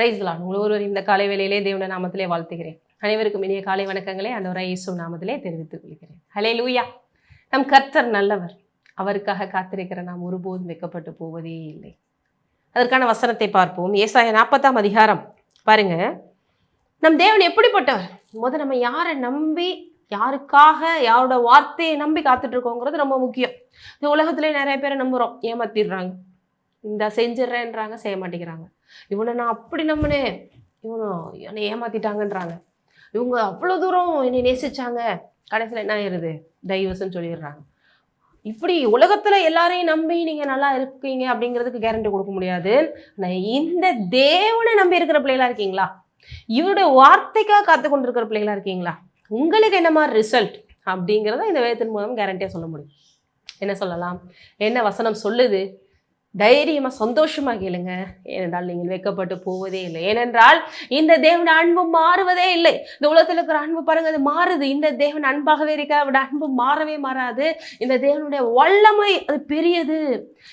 பிரைஸ்லாம் உங்கள் ஒருவர் இந்த காலை வேலையிலே தேவன நாமத்திலே வாழ்த்துகிறேன். அனைவருக்கும் இனிய காலை வணக்கங்களே அந்த இயேசு நாமத்திலே தெரிவித்துக் கொள்கிறேன். ஹலே லூயா நம் கர்த்தர் நல்லவர். அவருக்காக காத்திருக்கிற நாம் ஒருபோதும் வைக்கப்பட்டு போவதே இல்லை. அதற்கான வசனத்தை பார்ப்போம். ஏசாய நாற்பத்தாம் அதிகாரம். பாருங்க. நம் தேவன் எப்படிப்பட்டவர்? முத நம்ம யாரை நம்பி யாருக்காக யாரோட வார்த்தையை நம்பி காத்துட்ருக்கோங்கிறது ரொம்ப முக்கியம். இந்த உலகத்துலேயே நிறைய பேரை நம்புகிறோம் ஏமாத்திடுறாங்க. இந்த செஞ்சிடுறேன்றாங்க செய்ய மாட்டேங்கிறாங்க. இவனை நான் அப்படி நம்பினேன். இவனும் என்னை ஏமாத்திட்டாங்கன்றாங்க. இவங்க அவ்வளோ தூரம் என்னை நேசிச்சாங்க. கடைசியில் என்ன ஆயிருது? டைவர்ஸ்ன்னு சொல்லிடுறாங்க. இப்படி உலகத்தில் எல்லாரையும் நம்பி நீங்கள் நல்லா இருக்கீங்க அப்படிங்கிறதுக்கு கேரண்டி கொடுக்க முடியாது. நான் இந்த தேவனை நம்பி இருக்கிற பிள்ளைகளா இருக்கீங்களா? இவருடைய வார்த்தைக்காக காத்து கொண்டிருக்கிற பிள்ளைகளா இருக்கீங்களா? உங்களுக்கு என்ன மாதிரி ரிசல்ட் அப்படிங்கிறத இந்த வேதத்தின் மூலம் கேரண்டியாக சொல்ல முடியும். என்ன சொல்லலாம்? என்ன வசனம் சொல்லுது? தைரியமாக சந்தோஷமாக கேளுங்க. ஏனென்றால் நீங்கள் வைக்கப்பட்டு போவதே இல்லை. ஏனென்றால் இந்த தேவன் அன்பு மாறுவதே இல்லை. இந்த உலகத்தில் இருக்கிற அன்பு பாருங்க அது மாறுது. இந்த தேவன் அன்பாகவே இருக்க அவருடைய அன்பு மாறவே மாறாது. இந்த தேவனுடைய வல்லமை அது பெரியது.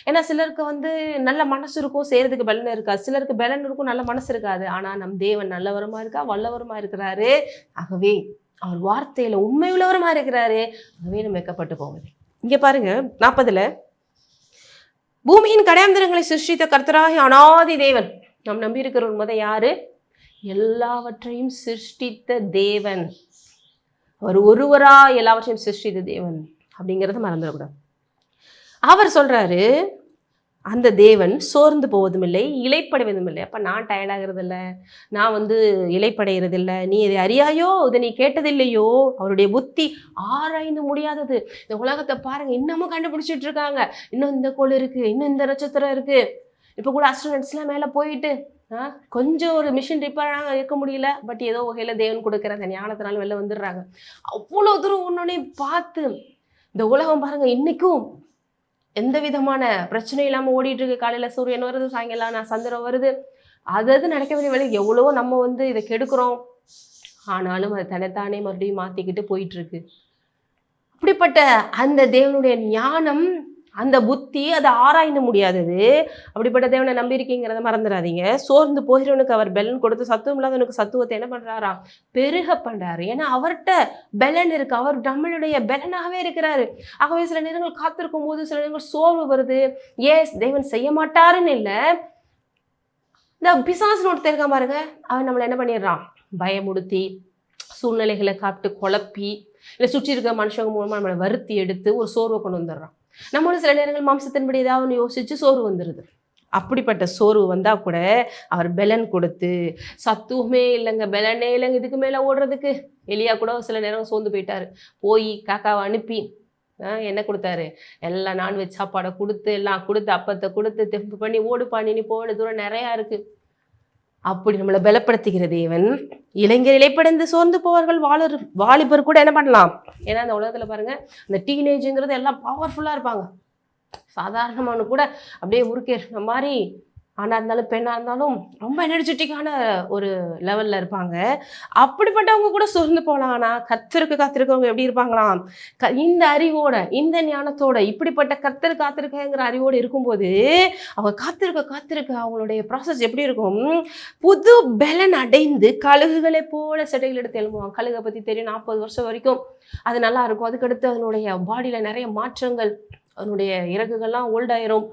ஏன்னா சிலருக்கு வந்து நல்ல மனசு இருக்கும் செய்கிறதுக்கு பலன் இருக்காது. சிலருக்கு பலன் இருக்கும் நல்ல மனசு இருக்காது. ஆனால் நம் தேவன் நல்லவரமாக இருக்கா வல்லவரமாக இருக்கிறாரு? ஆகவே அவர் வார்த்தையில் உண்மை உள்ளவரமாக இருக்கிறாரு? ஆகவே நம்ம வைக்கப்பட்டு போவது இங்கே பாருங்கள் நாற்பதில் பூமியின் கடையாந்திரங்களை சிருஷ்டித்த கர்த்தராகி அனாதி தேவன். நாம் நம்பி இருக்கிற முத யாரு? எல்லாவற்றையும் சிருஷ்டித்த தேவன். அவர் ஒருவரா எல்லாவற்றையும் சிருஷ்டித்த தேவன். அப்படிங்கிறத மறந்துடக்கூடாது. அவர் சொல்றாரு அந்த தேவன் சோர்ந்து போவதும் இல்லை இலைப்படைவதும் இல்லை அப்போ நான் டயர்டாகிறது இல்லை நான் வந்து இலைப்படைகிறதில்லை நீ இதை அறியாயோ? இதை நீ கேட்டதில்லையோ? அவருடைய புத்தி ஆராய்ந்து முடியாதது. இந்த உலகத்தை பாருங்கள் இன்னமும் கண்டுபிடிச்சிட்டு இருக்காங்க இன்னும் இந்த கோள் இருக்குது இன்னும் இந்த நட்சத்திரம் இருக்குது இப்போ கூட அஸ்ட்ரோனட்ஸ்லாம் மேலே போயிட்டு ஆ, கொஞ்சம் ஒரு மிஷின் ரிப்பேர் இருக்க முடியல பட் ஏதோ வகையில் தேவன் கொடுக்குற அந்த ஞானத்தினால வெளில வந்துடுறாங்க. அவ்வளோ தூரம் ஒன்றொன்னே பார்த்து இந்த உலகம் பாருங்கள் இன்றைக்கும் எந்த விதமான பிரச்சனையும் இல்லாமல் ஓடிட்டு இருக்கு காலையில் சூரியன் வருது சாயங்காலம் நான் சந்திரம் வருது. அது அது நடக்க வேண்டிய வேலை. எவ்வளவோ நம்ம வந்து இதை கெடுக்கிறோம். ஆனாலும் அது தன்னைத்தானே மறுபடியும் மாற்றிக்கிட்டு போயிட்டுருக்கு. அப்படிப்பட்ட அந்த தேவனுடைய ஞானம் அந்த புத்தி அதை ஆராய்ந்து முடியாதது. அப்படிப்பட்ட தேவனை நம்பியிருக்கீங்கிறத மறந்துடாதீங்க. சோர்ந்து போகிறவனுக்கு அவர் பெலன் கொடுத்து சத்துவம் இல்லாதவனுக்கு சத்துவத்தை என்ன பண்ணுறாராம் பெருக பண்ணுறாரு ஏன்னா அவர்கிட்ட பெலன் இருக்குது அவர் நம்மளுடைய பெலனாகவே இருக்கிறாரு. ஆகவே சில நேரங்கள் காத்திருக்கும் போது சில நேரங்கள் சோர்வு வருது. ஏஸ் தேவன் செய்ய மாட்டாருன்னு இல்லை. இந்த பிசாசுன்னு ஒருத்தர் இருக்கான் பாருங்க. அவன் நம்மளை என்ன பண்ணிடுறான்? பயமுடுத்தி சூழ்நிலைகளை காப்பிட்டு குழப்பி இல்லை சுற்றி இருக்கிற மனுஷங்க மூலமாக நம்மளை வருத்தி எடுத்து ஒரு சோர்வை கொண்டு வந்துடுறான். நம்மளும் சில நேரங்கள் மாம்சத்தின்படி ஏதாவது ஒன்று யோசிச்சு சோர்வு வந்துடுது அப்படிப்பட்ட சோர்வு வந்தால் கூட அவர் பெலன் கொடுத்து சத்துவமே இல்லைங்க பெலனே இல்லைங்க இதுக்கு மேலே ஓடுறதுக்கு. எலியா கூட சில நேரம் சோர்ந்து போயிட்டாரு. போய் காக்காவை அனுப்பி ஆ, என்ன கொடுத்தாரு? எல்லாம் நான்வெஜ் சாப்பாடை கொடுத்து எல்லாம் கொடுத்து அப்பத்தை கொடுத்து தெம்பு பண்ணி ஓடு நீ போன தூரம் நிறையா இருக்குது அப்படி நம்மளை பலப்படுத்துகிற தேவன் இளைஞர் இலைப்படைந்து சோர்ந்து போவார்கள் வாழர் வாலிபர் கூட என்ன பண்ணலாம்? ஏன்னா அந்த உலகத்தில் பாருங்க அந்த டீனேஜுங்கிறது எல்லாம் பவர்ஃபுல்லாக இருப்பாங்க. சாதாரணமான கூட அப்படியே உருக்கேற்ற மாதிரி ஆணாக இருந்தாலும் பெண்ணாக இருந்தாலும் ரொம்ப எனர்ஜெட்டிக்கான ஒரு லெவலில் இருப்பாங்க. அப்படிப்பட்டவங்க கூட சோர்ந்து போகலாம் ஆனால் கத்திருக்கு காத்திருக்கவங்க எப்படி இருப்பாங்களாம்? க இந்த அறிவோட இந்த ஞானத்தோட இப்படிப்பட்ட கத்தர் காத்திருக்கங்கிற அறிவோடு இருக்கும்போது அவங்க காத்திருக்க காத்திருக்க அவங்களுடைய ப்ராசஸ் எப்படி இருக்கும்? புது பலன் அடைந்து கழுகுகளை போல செடைகள் எடுத்து எழும்புவாங்க. கழுகை பற்றி தெரியும் நாற்பது வருஷம் வரைக்கும். அது நல்லா இருக்கும். அதுக்கடுத்து அதனுடைய பாடியில் நிறைய மாற்றங்கள் அதனுடைய இறகுகள்லாம் ஓல்டாயிரும்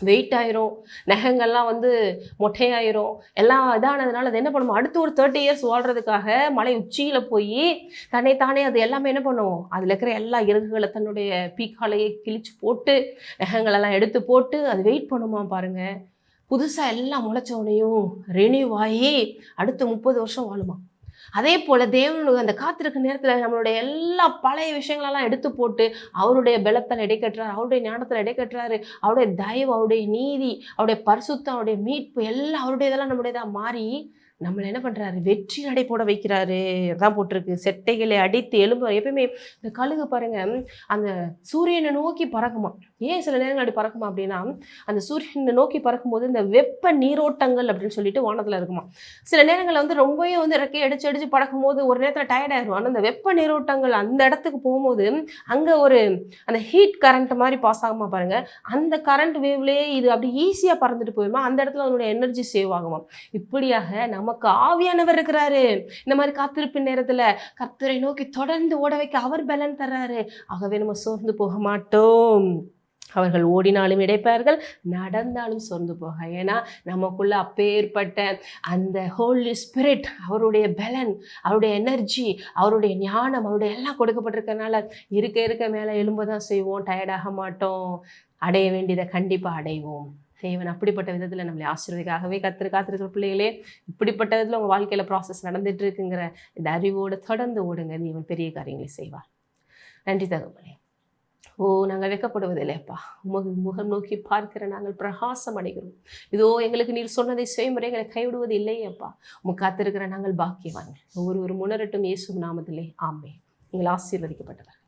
வெயிட் ஆயிரும் நகங்கள்லாம் வந்து மொட்டையாயிரும். எல்லாம் இதானதுனால அது என்ன பண்ணுவோம் அடுத்து ஒரு தேர்ட்டி இயர்ஸ் வாழ்றதுக்காக மலை உச்சியில் போய் தன்னை தானே அது எல்லாமே என்ன பண்ணுவோம் அதில் இருக்கிற எல்லா இறகுகளை தன்னுடைய பீக்காலையே கிழிச்சு போட்டு நகங்களெல்லாம் எடுத்து போட்டு அது வெயிட் பண்ணுமா பாருங்க. புதுசாக எல்லாம் முளைச்சவனையும் ரெனியூ ஆகி அடுத்து முப்பது வருஷம் வாழுமா? அதே போல் தேவனுடைய அந்த காத்திருக்க நேரத்தில் நம்மளுடைய எல்லா பழைய விஷயங்களெல்லாம் எடுத்து போட்டு அவருடைய பலத்தில் இடைக்கட்டுறாரு அவருடைய ஞானத்தில் இடைக்கட்டுறாரு அவருடைய தயவு அவருடைய நீதி அவருடைய பரிசுத்தம் அவருடைய மீட்பு எல்லாம் அவருடைய இதெல்லாம் நம்முடையதாக மாறி நம்மளை என்ன பண்ணுறாரு வெற்றி நடை போட வைக்கிறாரு. தான் போட்டிருக்கு. செட்டைகளை அடித்து எலும்பு எப்பயுமே இந்த கழுகு பாருங்க அந்த சூரியனை நோக்கி பறக்குமா? ஏன் சில நேரங்கள் அப்படி பறக்குமா அப்படின்னா அந்த சூரியனை நோக்கி பறக்கும்போது இந்த வெப்ப நீரோட்டங்கள் அப்படின்னு சொல்லிட்டு வானத்தில் இருக்குமா? சில நேரங்களில் வந்து ரொம்பவே வந்து இறக்கி அடிச்சு அடிச்சு பறக்கும்போது ஒரு நேரத்தில் டயர்ட் ஆயிரும் ஆனால் அந்த வெப்ப நீரோட்டங்கள் அந்த இடத்துக்கு போகும்போது அங்கே ஒரு அந்த ஹீட் கரண்ட் மாதிரி பாஸ் ஆகுமா பாருங்க? அந்த கரண்ட் வேவ்லேயே இது அப்படி ஈஸியாக பறந்துட்டு போயிடுமா அந்த இடத்துல அதனுடைய எனர்ஜி சேவ் ஆகுமா? இப்படியாக நம்ம நமக்கு ஆவியானவர் இருக்கிறாரு. இந்த மாதிரி காத்திருப்பு நேரத்தில் கர்த்தரை நோக்கி தொடர்ந்து ஓட வைக்க அவர் பலன் தர்றாரு. ஆகவே நம்ம சோர்ந்து போக மாட்டோம். அவர்கள் ஓடினாலும் இடைப்பார்கள் நடந்தாலும் சோர்ந்து போக. ஏன்னா நமக்குள்ள அப்பேற்பட்ட அந்த ஹோலி ஸ்பிரிட் அவருடைய பலன் அவருடைய எனர்ஜி அவருடைய ஞானம் அவருடைய எல்லாம் கொடுக்கப்பட்டிருக்கனால இருக்க இருக்க மேலே எலும்பு தான் செய்வோம் டயர்டாக மாட்டோம். அடைய வேண்டியதை கண்டிப்பாக அடைவோம். தேவன் அப்படிப்பட்ட விதத்தில் நம்மளை ஆசீர்வதிக்காகவே கத்திரு காத்திருக்கிற பிள்ளைகளே இப்படிப்பட்ட விதத்தில் உங்கள் வாழ்க்கையில் ப்ராசஸ் நடந்துட்டு இருக்குங்கிற இந்த அறிவோடு தொடர்ந்து ஓடுங்க. இவன் பெரிய காரியங்களை செய்வார். நன்றி தகவலே ஓ நாங்கள் வெக்கப்படுவதில்லைப்பா உமது முகம் நோக்கி பார்க்கிற நாங்கள் பிரகாசம் அடைகிறோம். இதோ எங்களுக்கு நீர் சொன்னதை செய்முறை எங்களை கைவிடுவது இல்லையப்பா உமக்கு காத்திருக்கிற நாங்கள் பாக்கியவான் ஒவ்வொரு ஒரு முன்னரட்டும் இயேசு நாமத்திலே. ஆமே நீங்கள் ஆசீர்வதிக்கப்பட்டவர்